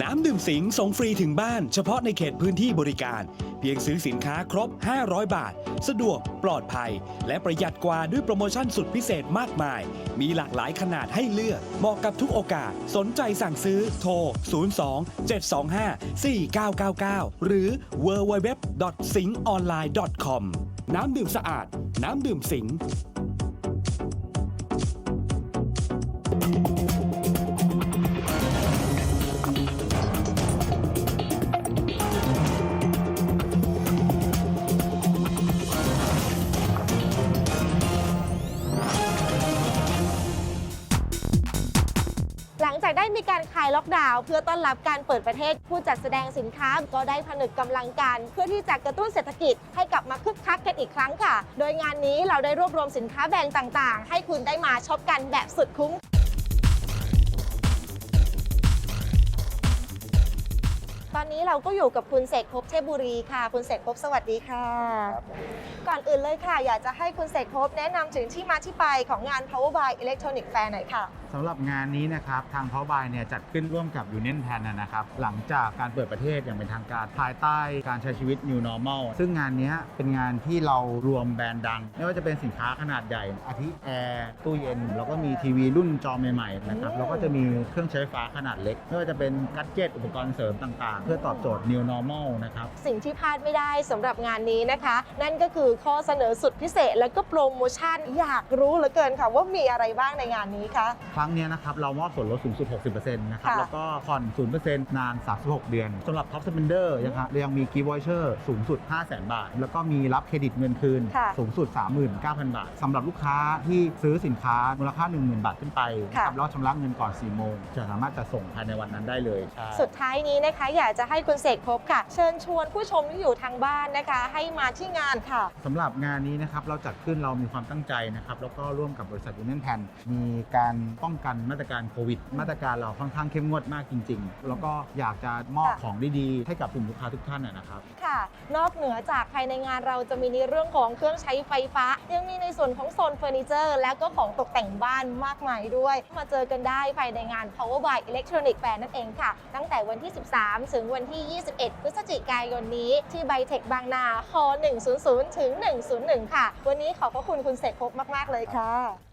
น้ำดื่มสิงส่งฟรีถึงบ้าน เฉพาะในเขตพื้นที่บริการ เพียงซื้อสินค้าครบ 500 บาท สะดวกปลอดภัย และประหยัดกว่าด้วยโปรโมชั่นสุดพิเศษมากมาย มีหลากหลายขนาดให้เลือกเหมาะกับทุกโอกาส สนใจสั่งซื้อโทร 02 725 4999 หรือ www.singonline.com น้ำดื่มสะอาด น้ำดื่มสิง จากได้มีการคลายล็อกดาวน์เพื่อต้อนรับการเปิดประเทศผู้จัดแสดงสินค้าก็ได้ผนึกกำลังกันเพื่อที่จะกระตุ้นเศรษฐกิจให้กลับมาคึกคักกันอีกครั้งค่ะ โดยงานนี้เราได้รวบรวมสินค้าแบรนด์ต่างๆ ให้คุณได้มาช็อปกันแบบสุดคุ้มตอนนี้เราก็อยู่กับคุณเสกภพเทพบุรีค่ะ คุณเสกภพสวัสดีค่ะ อนอื่นเลยค่ะ อยากจะให้คุณเสกภพแนะนำถึงที่มาที่ไปของงาน Power by Electronic Fair หน่อยค่ะ สำหรับงานนี้นะครับทางเพาบายเนี่ยจัดขึ้นร่วมกับ Union Pan นะครับหลังจากการเปิดประเทศอย่างเป็นทางการภายใต้การใช้ชีวิต New Normal ซึ่งงานเนี้ยเป็นงานที่เรารวมแบรนด์ดัง ไม่ว่าจะเป็นสินค้าขนาดใหญ่ อาทิแอร์ตู้เย็น แล้วก็มีทีวีรุ่นจอใหม่ๆนะครับอืม แล้วก็จะมีเครื่องใช้ไฟฟ้าขนาดเล็ก ไม่ว่าจะเป็นกัจเจตอุปกรณ์เสริมต่างๆ เพื่อตอบโจทย์ New Normal นะครับ สิ่งที่พลาดไม่ได้สำหรับงานนี้นะคะ นั่นก็คือข้อเสนอสุดพิเศษ แล้วก็โปรโมชั่นอยากรู้เหลือเกินค่ะ ว่ามีอะไรบ้างในงานนี้คะ ครั้งเนี้ยนะครับเรามอบส่วนลดสูงสุด 60%นะครับ ค่ะแล้วก็ผ่อน 0%นาน 36 เดือนสำหรับ Top Spender ยังครับยังมี Gift Voucher สูงสุด 500,000 บาท แล้วก็มีรับเครดิตเงินคืน ค่ะสูงสุด 39,000 บาทสำหรับลูกค้าที่ซื้อสินค้ามูลค่า 10,000 บาทขึ้นไปนะครับแล้วชำระเงินก่อน 4 โมง จะสามารถจะส่งภายในวันนั้นได้เลยใช่ สุดท้ายนี้นะคะ อยากจะให้คุณเสกภพค่ะ เชิญชวนผู้ชมที่อยู่ทางบ้านนะคะ ให้มาที่งานค่ะ สำหรับหรับงานนี้นะครับเราจัดขึ้นเรามีความตั้งใจนะครับแล้วก็ร่วมกับบริษัทยูเนียนแพนมีการป้องกันมาตรการโควิด มาตรการเราค่อนข้างเข้มงวดมากจริง ๆ แล้วก็อยากจะมอบของดีๆให้กับกลุ่มลูกค้าทุกท่านนะนะครับค่ะ นอกเหนือจากภายในงานเราจะมีในเรื่องของเครื่องใช้ไฟฟ้า ยังมีในส่วนของโซนเฟอร์นิเจอร์ และก็ของตกแต่งบ้านมากมายด้วย มาเจอกันได้ภายในงาน Power by Electronic Fair นั่นเองค่ะ ตั้งแต่วันที่ 13 ถึงวันที่ 21 พฤศจิกายนนี้ที่ไบเทคบางนาฮ100 ถึง101 ค่ะ วันนี้ขอบพระคุณคุณเสกพบมาก ๆ เลยค่ะ